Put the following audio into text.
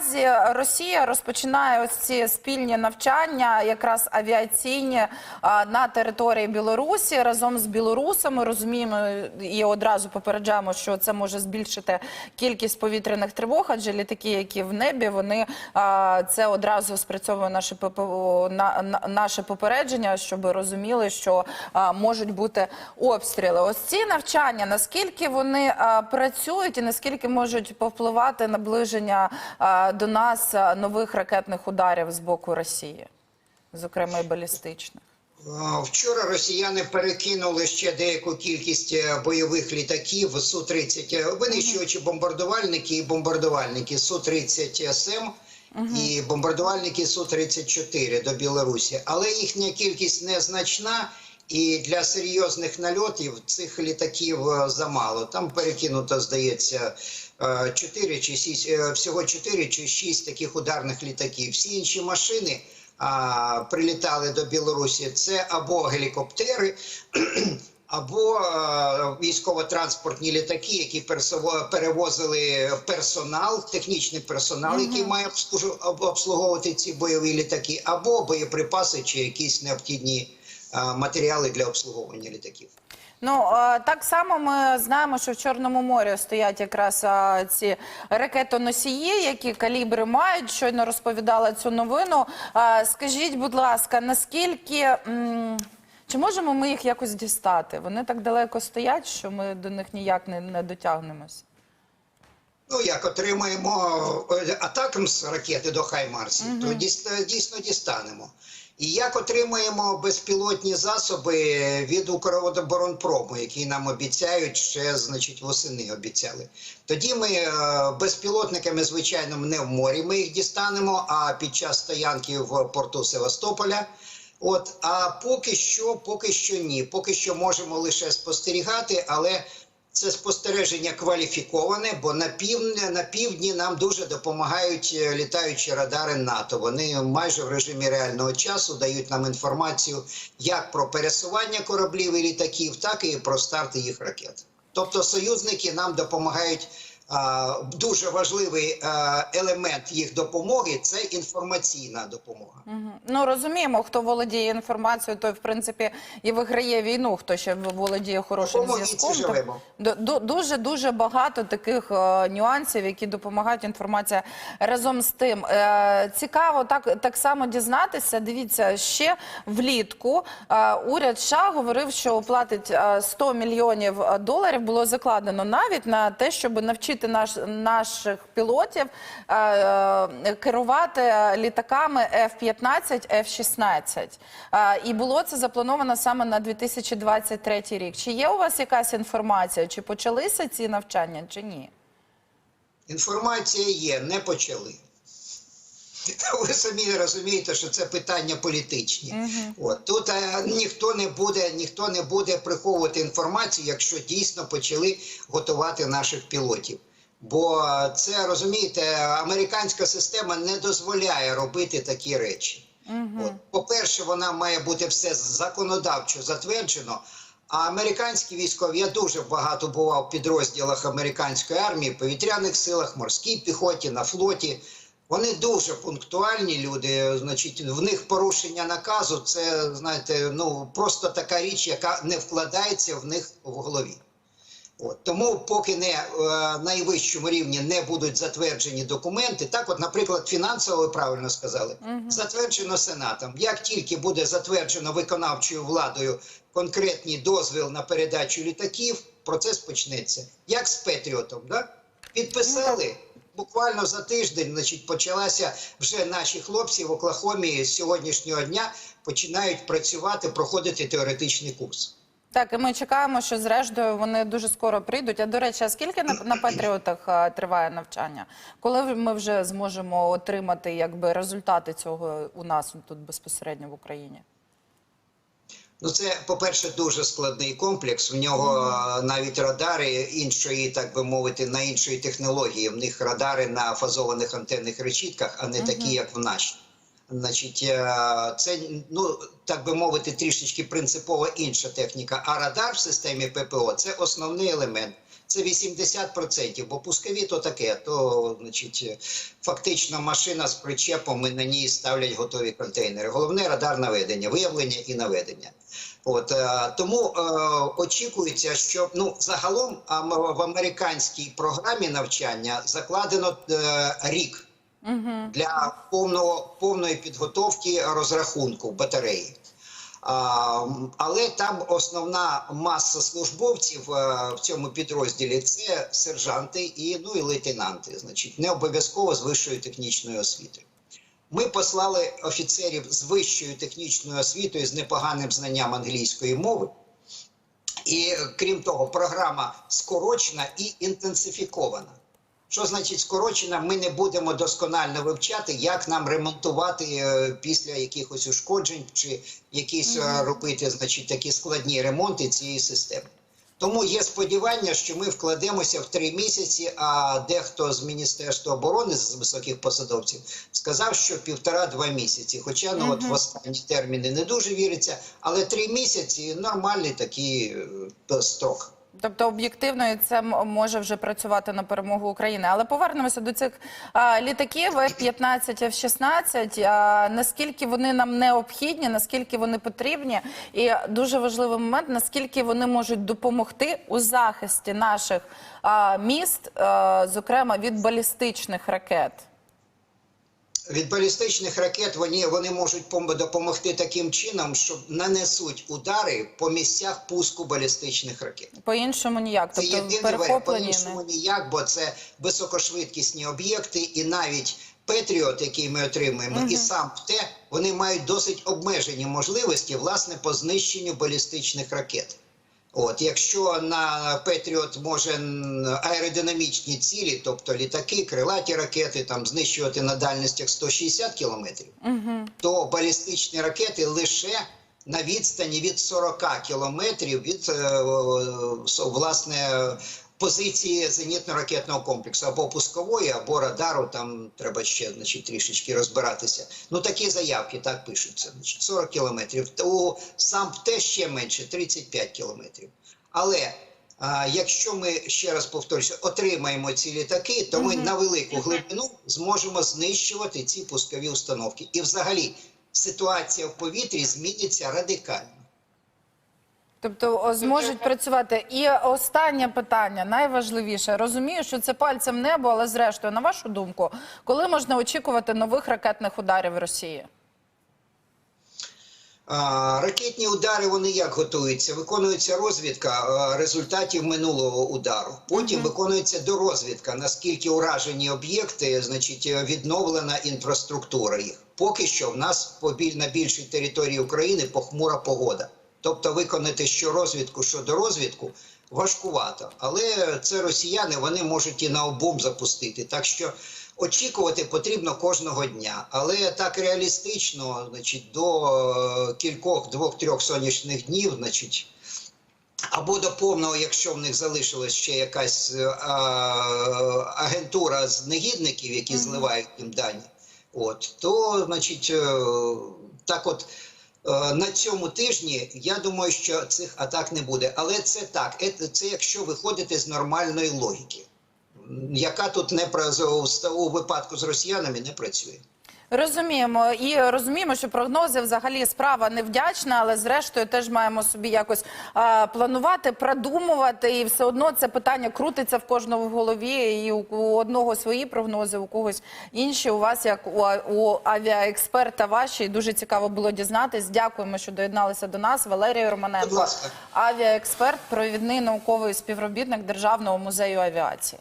наразі Росія розпочинає ось ці спільні навчання, якраз авіаційні на території Білорусі разом з білорусами. Розуміємо і одразу попереджаємо, що це може збільшити кількість повітряних тривог, адже літаки, які в небі, вони це одразу спрацьовує наше на, на- наше попередження, щоб розуміли, що можуть бути обстріли. Ось ці навчання, наскільки вони працюють і наскільки можуть повпливати наближення а, до нас нових ракетних ударів з боку Росії, зокрема і балістичних. Вчора росіяни перекинули ще деяку кількість е, бойових літаків Су-30, е, винищувачі бомбардувальники і бомбардувальники Су-30 СМ і бомбардувальники Су-34 до Білорусі. Але їхня кількість незначна. І для серйозних нальотів цих літаків е, замало. Там перекинуто, здається, 4 чи 6, всього 4 чи 6 таких ударних літаків. Всі інші машини а, прилітали до Білорусі. Це або гелікоптери, або е, військово-транспортні літаки, які перевозили персонал, технічний персонал, який має обслуговувати ці бойові літаки, або боєприпаси чи якісь необхідні е, матеріали для обслуговування літаків. Ну е, так само ми знаємо, що в Чорному морі стоять якраз е, ці ракетоносії, які калібри мають. Щойно розповідала цю новину. Е, Скажіть, будь ласка, наскільки чи можемо ми їх якось дістати? Вони так далеко стоять, що ми до них ніяк не, не дотягнемось. Ну, як отримаємо е, атакамс ракети до Хаймарсів, то дійсно дістанемо. І як отримаємо безпілотні засоби від Укроборонпрому, які нам обіцяють ще, значить, восени обіцяли. Тоді ми е, безпілотниками, звичайно, не в морі ми їх дістанемо, а під час стоянки в порту Севастополя. От, а поки що, поки що ні. Поки що можемо лише спостерігати, але це спостереження кваліфіковане, бо на півдні, на півдні нам дуже допомагають е, літаючі радари НАТО. Вони майже в режимі реального часу дають нам інформацію як про пересування кораблів і літаків, так і про старти їх ракет. Тобто союзники нам допомагають. Дуже важливий елемент їх допомоги це інформаційна допомога. Ну розуміємо, хто володіє інформацією, той в принципі і виграє війну. Хто ще володіє хорошим зв'язком. Дуже дуже багато таких е, нюансів, які допомагають інформація разом з тим. Е, цікаво так, так само дізнатися. Дивіться, ще влітку е, уряд США говорив, що оплатить е, 100 мільйонів е, доларів. Було закладено навіть на те, щоб навчити наш, наших пілотів е, е, керувати літаками F-15, F-16. Е, І було це заплановано саме на 2023 рік. Чи є у вас якась інформація? Чи почалися ці навчання, чи ні? Інформація є, не почали. Ви самі розумієте, що це питання політичні. От тут е, ніхто не буде, ніхто не буде приховувати інформацію, якщо дійсно почали готувати наших пілотів. Бо це розумієте, американська система не дозволяє робити такі речі. От, по-перше, вона має бути все законодавчо затверджено. А американські військові я дуже багато бував в підрозділах американської армії, повітряних силах, морській піхоті, на флоті. Вони дуже пунктуальні люди. Значить, в них порушення наказу це знаєте, ну просто така річ, яка не вкладається в них в голові. От тому, поки не е, найвищому рівні не будуть затверджені документи, так, от, наприклад, фінансово ви правильно сказали, затверджено сенатом. Як тільки буде затверджено виконавчою владою конкретний дозвіл на передачу літаків, процес почнеться. Як з Петріотом, да? підписали. Буквально за тиждень, значить, почалася вже наші хлопці в Оклахомі з сьогоднішнього дня починають працювати, проходити теоретичний курс. Так, і ми чекаємо, що зрештою вони дуже скоро прийдуть. А до речі, а скільки на, на Патріотах триває навчання? Коли ми вже зможемо отримати якби результати цього у нас тут безпосередньо в Україні? Ну, це, по-перше, дуже складний комплекс. В нього навіть радари іншої, так би мовити, на іншої технології. В них радари на фазованих антенних решітках, а не такі, як в нашій. Значить, е, це ну так би мовити, трішечки принципово інша техніка. А радар в системі ППО це основний елемент. це 80%, бо пускові то таке, то значить, фактично машина з причепом і на ній ставлять готові контейнери. Головне радар наведення, виявлення і наведення. От е, тому е, очікується, що ну загалом в американській програмі навчання закладено е, рік для повного повної підготовки розрахунку батареї. Але там основна маса службовців е, в цьому підрозділі це сержанти і ну і лейтенанти, значить, не обов'язково з вищою технічною освітою. Ми послали офіцерів з вищою технічною освітою з непоганим знанням англійської мови. І крім того, програма скорочена і інтенсифікована. Що значить скорочена? Ми не будемо досконально вивчати, як нам ремонтувати е, після якихось ушкоджень чи якісь е, робити, значить, такі складні ремонти цієї системи. Тому є сподівання, що ми вкладемося в три місяці. А дехто з Міністерства оборони з високих посадовців сказав, що півтора-два місяці. Хоча ну от в останні терміни не дуже віриться, але три місяці нормальний такий е, строк. Тобто об'єктивно це може вже працювати на перемогу України. Але повернемося до цих а, літаків F-15, F-16. А, наскільки вони нам необхідні, наскільки вони потрібні, і дуже важливий момент, наскільки вони можуть допомогти у захисті наших а, міст, а, зокрема від балістичних ракет. Від балістичних ракет вони, вони можуть пом- допомогти таким чином, що нанесуть удари по місцях пуску балістичних ракет. По-іншому ніяк. Це Тобто єдиний варіант. перехоплені. По-іншому ніяк, бо це високошвидкісні об'єкти, і навіть Петріот, який ми отримуємо, і сам ПТЕ, вони мають досить обмежені можливості власне по знищенню балістичних ракет. От, якщо на Петріот може аеродинамічні цілі, тобто літаки, крилаті ракети, там знищувати на дальностях 160 кілометрів, то балістичні ракети лише на відстані від 40 кілометрів від е, со- власне позиції зенітно-ракетного комплексу або пускової, або радару. Там треба ще значить, трішечки розбиратися. Ну такі заявки так пишуться. Значить, 40 кілометрів. У сам ПТЕ ще менше 35 кілометрів. Але а, якщо ми ще раз повторюся, отримаємо ці літаки, то ми на велику глибину зможемо знищувати ці пускові установки. І взагалі ситуація в повітрі зміниться радикально. Тобто о, зможуть працювати. І останнє питання, найважливіше. Розумію, що це пальцем в небо, але зрештою, на вашу думку, коли можна очікувати нових ракетних ударів Росії? А, Ракетні удари вони як готуються? Виконується розвідка а, результатів минулого удару. Потім виконується дорозвідка, наскільки уражені об'єкти, значить відновлена інфраструктура їх. Поки що в нас на більшій території України похмура погода. Тобто виконати що розвідку, що дорозвідку важкувато. Але це росіяни, вони можуть і на обум запустити. Так що очікувати потрібно кожного дня. Але так реалістично, значить, до е, кількох двох-трьох сонячних днів, значить. Або до повного, якщо в них залишилась ще якась е, а, агентура з негідників, які зливають їм дані, от то, значить, е, так от на цьому тижні я думаю, що цих атак не буде. Але це так, е, це якщо виходити з нормальної логіки, яка тут не у випадку з росіянами не працює. Розуміємо і розуміємо, що прогнози взагалі справа невдячна, але зрештою теж маємо собі якось а, планувати, продумувати, і все одно це питання крутиться в кожного в голові. І у, у одного свої прогнози, у когось інші. У вас як у, у авіаексперта ваші дуже цікаво було дізнатись. Дякуємо, що доєдналися до нас. Валерій Романенко, авіаексперт, провідний науковий співробітник Державного музею авіації.